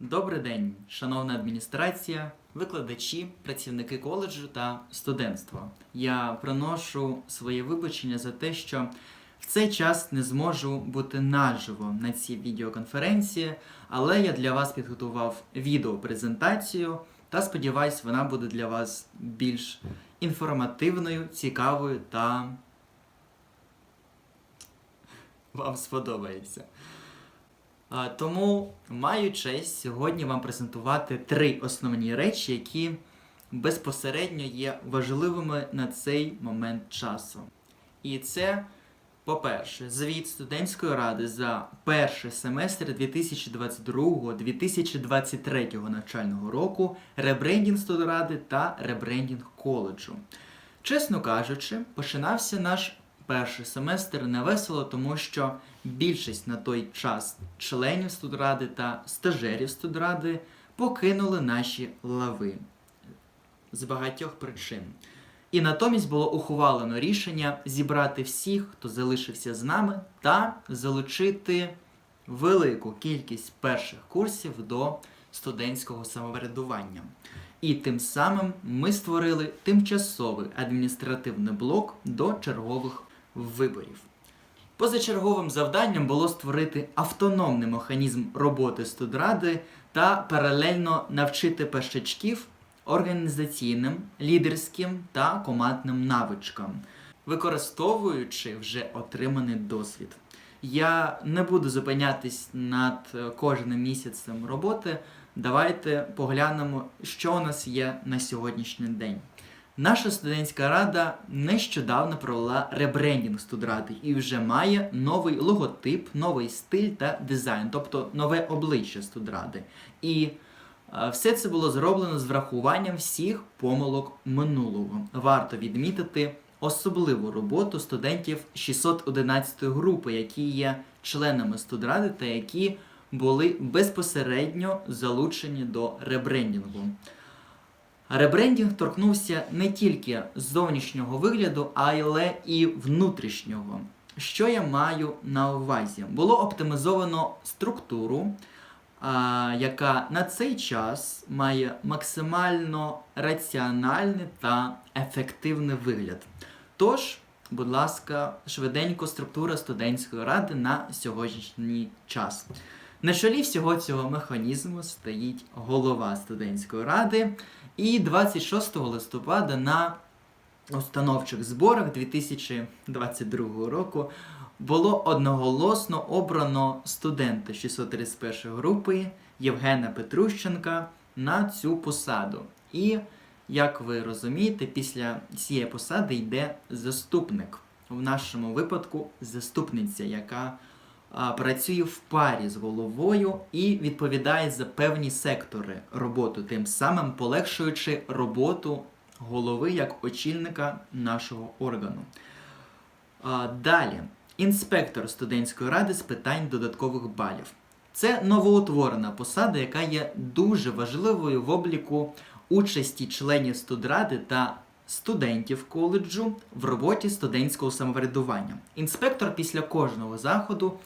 Добрий день, шановна адміністрація, викладачі, працівники коледжу та студентство. Я приношу своє вибачення за те, що в цей час не зможу бути наживо на цій відеоконференції, але я для вас підготував відеопрезентацію та сподіваюсь, вона буде для вас більш інформативною, цікавою та вам сподобається. Тому маю честь сьогодні вам презентувати три основні речі, які безпосередньо є важливими на цей момент часу. І це, по-перше, звіт студентської ради за перший семестр 2022-2023 навчального року, ребрендінг студради та ребрендінг коледжу. Чесно кажучи, починався наш перший семестр невесело, тому що більшість на той час членів студради та стажерів студради покинули наші лави з багатьох причин. І натомість було ухвалено рішення зібрати всіх, хто залишився з нами, та залучити велику кількість перших курсів до студентського самоврядування. І тим самим ми створили тимчасовий адміністративний блок до чергових виборів. Позачерговим завданням було створити автономний механізм роботи студради та паралельно навчити першачків організаційним, лідерським та командним навичкам, використовуючи вже отриманий досвід. Я не буду зупинятись над е, кожним місяцем роботи. Давайте поглянемо, що у нас є на сьогоднішній день. Наша студентська рада нещодавно провела ребрендінг студради і вже має новий логотип, новий стиль та дизайн, тобто нове обличчя студради. І е, все це було зроблено з врахуванням всіх помилок минулого. Варто відмітити особливу роботу студентів 611 групи, які є членами студради та які були безпосередньо залучені до ребрендінгу. Ребрендінг торкнувся не тільки зовнішнього вигляду, але і внутрішнього. Що я маю на увазі? Було оптимізовано структуру, яка на цей час має максимально раціональний та ефективний вигляд. Тож, будь ласка, швиденько структура студентської ради на сьогоднішній час. На чолі всього цього механізму стоїть голова студентської ради, і 26 листопада на установчих зборах 2022 року було одноголосно обрано студента 631 групи Євгена Петрущенка на цю посаду. І, як ви розумієте, після цієї посади йде заступник. В нашому випадку заступниця, яка працює в парі з головою і відповідає за певні сектори роботи, тим самим полегшуючи роботу голови як очільника нашого органу. Далі, інспектор студентської ради з питань додаткових балів. Це новоутворена посада, яка є дуже важливою в обліку участі членів студради та студентів коледжу в роботі студентського самоврядування. Інспектор після кожного заходу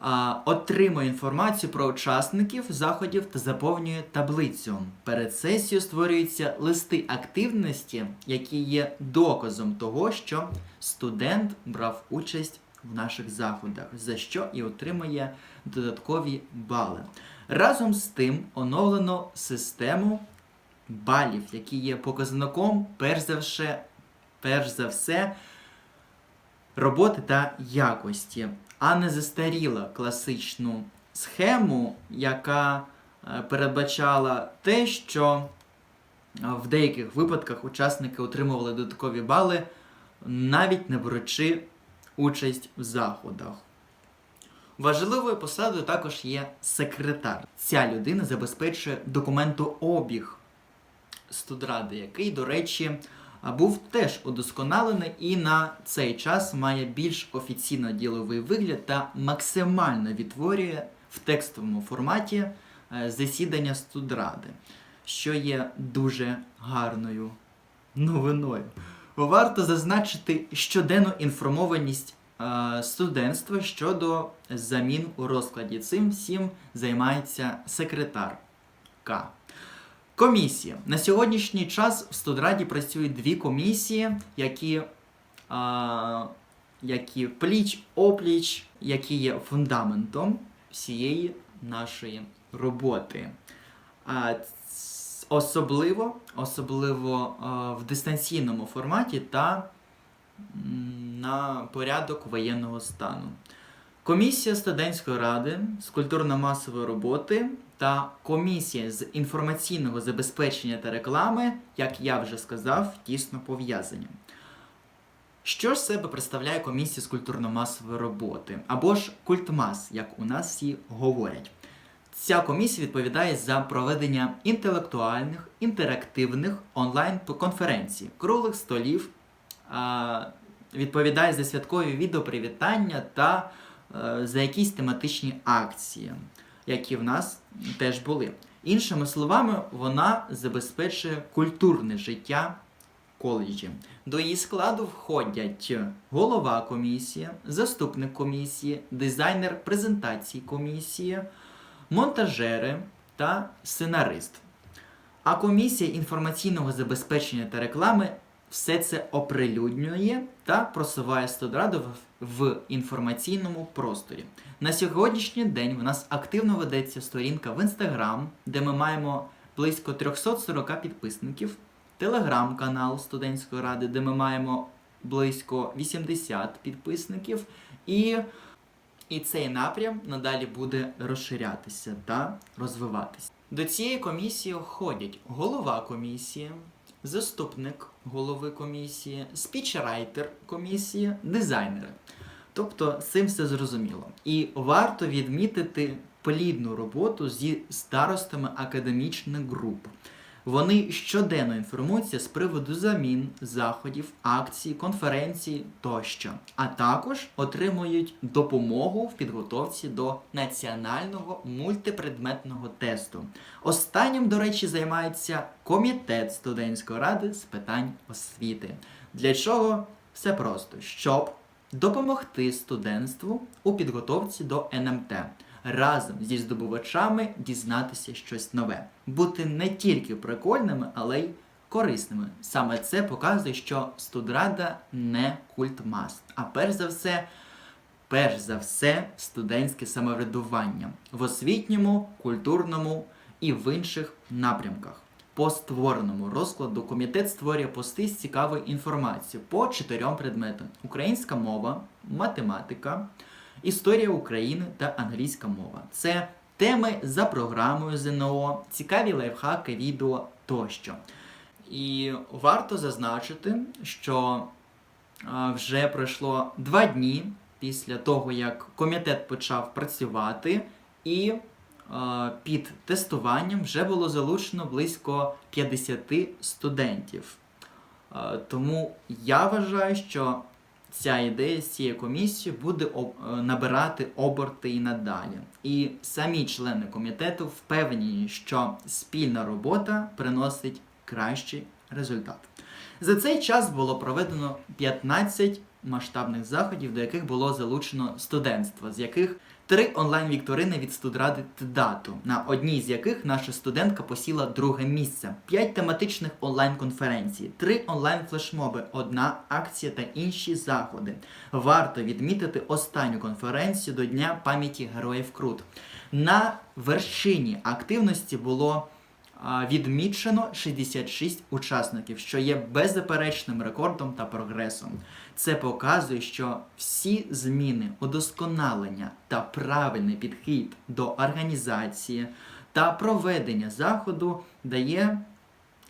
а, отримує інформацію про учасників заходів та заповнює таблицю. Перед сесією створюються листи активності, які є доказом того, що студент брав участь в наших заходах, за що і отримує додаткові бали. Разом з тим оновлено систему балів, які є показником, перш за все, перш за все роботи та якості, а не застаріла класичну схему, яка е, передбачала те, що в деяких випадках учасники отримували додаткові бали, навіть не беручи участь в заходах. Важливою посадою також є секретар. Ця людина забезпечує документообіг студради, який, до речі, був теж удосконалений і на цей час має більш офіційно діловий вигляд та максимально відтворює в текстовому форматі е, засідання студради, що є дуже гарною новиною. Варто зазначити щоденну інформованість е, студентства щодо замін у розкладі. Цим всім займається секретарка. Комісія. На сьогоднішній час в студраді працюють дві комісії, які, а, які пліч опліч, які є фундаментом всієї нашої роботи. А, особливо, особливо а, в дистанційному форматі та на порядок воєнного стану. Комісія студентської ради з культурно-масової роботи та комісія з інформаційного забезпечення та реклами, як я вже сказав, тісно пов'язані. Що ж себе представляє комісія з культурно-масової роботи або ж культмас, як у нас всі говорять? Ця комісія відповідає за проведення інтелектуальних, інтерактивних онлайн-конференцій, круглих столів, відповідає за святкові відеопривітання та е, за якісь тематичні акції, які в нас теж були. Іншими словами, вона забезпечує культурне життя коледжі. До її складу входять голова комісії, заступник комісії, дизайнер презентації комісії, монтажери та сценарист. А комісія інформаційного забезпечення та реклами все це оприлюднює та просуває студраду в, інформаційному просторі. На сьогоднішній день в нас активно ведеться сторінка в Instagram, де ми маємо близько 340 підписників, телеграм-канал студентської ради, де ми маємо близько 80 підписників, і, і цей напрям надалі буде розширятися та розвиватися. До цієї комісії входять голова комісії, заступник голови комісії, спічрайтер комісії, дизайнери. Тобто цим все зрозуміло. І варто відмітити плідну роботу зі старостами академічних груп. Вони щоденно інформуються з приводу замін, заходів, акцій, конференцій тощо, а також отримують допомогу в підготовці до національного мультипредметного тесту. Останнім, до речі, займається комітет студентської ради з питань освіти. Для чого? Все просто, щоб допомогти студентству у підготовці до НМТ разом зі здобувачами дізнатися щось нове, бути не тільки прикольними, але й корисними. Саме це показує, що студрада не культмас, а перш за все, перш за все, студентське самоврядування в освітньому, культурному і в інших напрямках. По створеному розкладу комітет створює пости з цікавою інформацією по чотирьом предметам: українська мова, математика, історія України та англійська мова. Це теми за програмою ЗНО, цікаві лайфхаки, відео тощо. І варто зазначити, що вже пройшло два дні після того, як комітет почав працювати, і е, під тестуванням вже було залучено близько 50 студентів. Тому я вважаю, що ця ідея з цієї комісії буде е, набирати оберти і надалі. І самі члени комітету впевнені, що спільна робота приносить кращий результат. За цей час було проведено 15 масштабних заходів, до яких було залучено студентство, з яких три онлайн-вікторини від студради ТДАТу, на одній з яких наша студентка посіла друге місце, п'ять тематичних онлайн-конференцій, три онлайн-флешмоби, одна акція та інші заходи. Варто відмітити останню конференцію до Дня пам'яті Героїв Крут. На вершині активності було відмічено 66 учасників, що є беззаперечним рекордом та прогресом. Це показує, що всі зміни, удосконалення та правильний підхід до організації та проведення заходу дає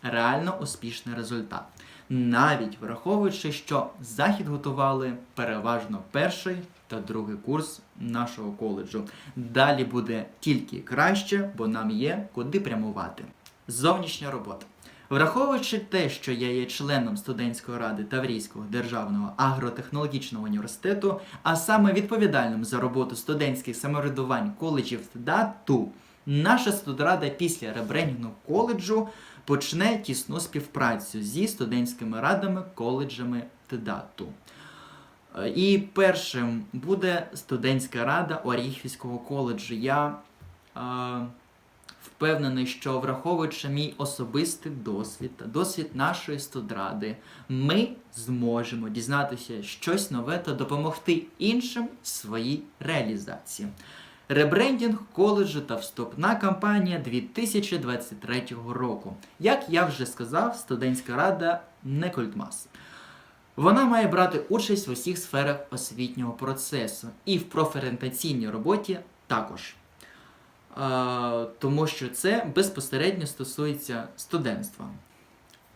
реально успішний результат. Навіть враховуючи, що захід готували переважно перший та другий курс нашого коледжу. Далі буде тільки краще, бо нам є куди прямувати. Зовнішня робота. Враховуючи те, що я є членом студентської ради Таврійського державного агротехнологічного університету, а саме відповідальним за роботу студентських самоврядувань коледжів ТДАТУ, наша студрада після ребрендінгу коледжу почне тісну співпрацю зі студентськими радами коледжами ТДАТУ. І першим буде студентська рада Оріхівського коледжу. Я е, впевнений, що враховуючи мій особистий досвід та досвід нашої студради, ми зможемо дізнатися щось нове та допомогти іншим в своїй реалізації. Ребрендінг коледжу та вступна кампанія 2023 року. Як я вже сказав, студентська рада не культмас. Вона має брати участь в усіх сферах освітнього процесу і в профорієнтаційній роботі також. Тому що це безпосередньо стосується студентства.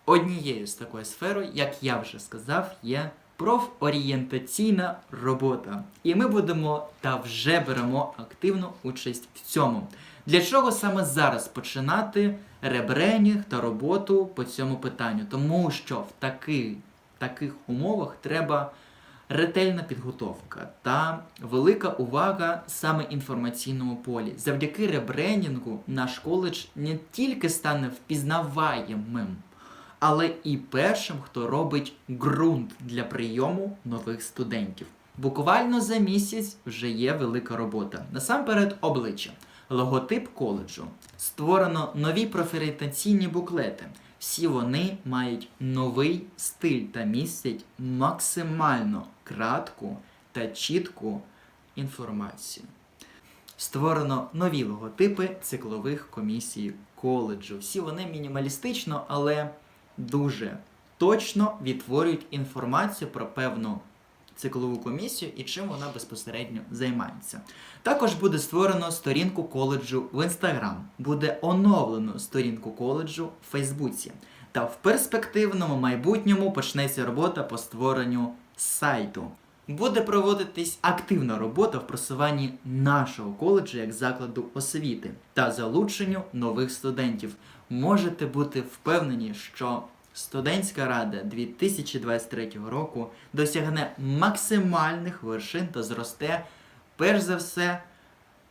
Однією з такою сферою, як я вже сказав, є профорієнтаційна робота. І ми будемо та вже беремо активну участь в цьому. Для чого саме зараз починати ребренінг та роботу по цьому питанню? Тому що в таких, таких умовах треба ретельна підготовка та велика увага саме інформаційному полі. Завдяки ребрендінгу наш коледж не тільки стане впізнаваємим, але і першим, хто робить ґрунт для прийому нових студентів. Буквально за місяць вже є велика робота. Насамперед, обличчя, логотип коледжу. Створено нові профорієнтаційні буклети. Всі вони мають новий стиль та містять максимально кратку та чітку інформацію. Створено нові логотипи циклових комісій коледжу. Всі вони мінімалістично, але дуже точно відтворюють інформацію про певну циклову комісію і чим вона безпосередньо займається. Також буде створено сторінку коледжу в Інстаграм, буде оновлено сторінку коледжу в Фейсбуці. Та в перспективному майбутньому почнеться робота по створенню сайту. Буде проводитись активна робота в просуванні нашого коледжу як закладу освіти та залученню нових студентів. Можете бути впевнені, що студентська рада 2023 року досягне максимальних вершин та зросте, перш за все,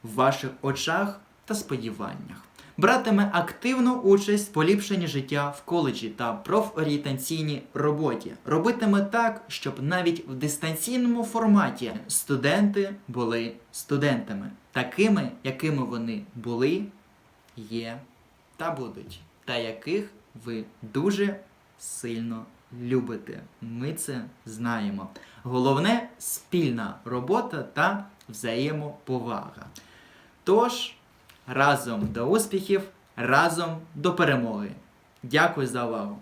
в ваших очах та сподіваннях. Братиме активну участь в поліпшенні життя в коледжі та профорієнтаційній роботі. Робитиме так, щоб навіть в дистанційному форматі студенти були студентами, такими, якими вони були, є та будуть, та яких ви дуже сильно любите. Ми це знаємо. Головне спільна робота та взаємоповага. Тож, разом до успіхів, разом до перемоги. Дякую за увагу!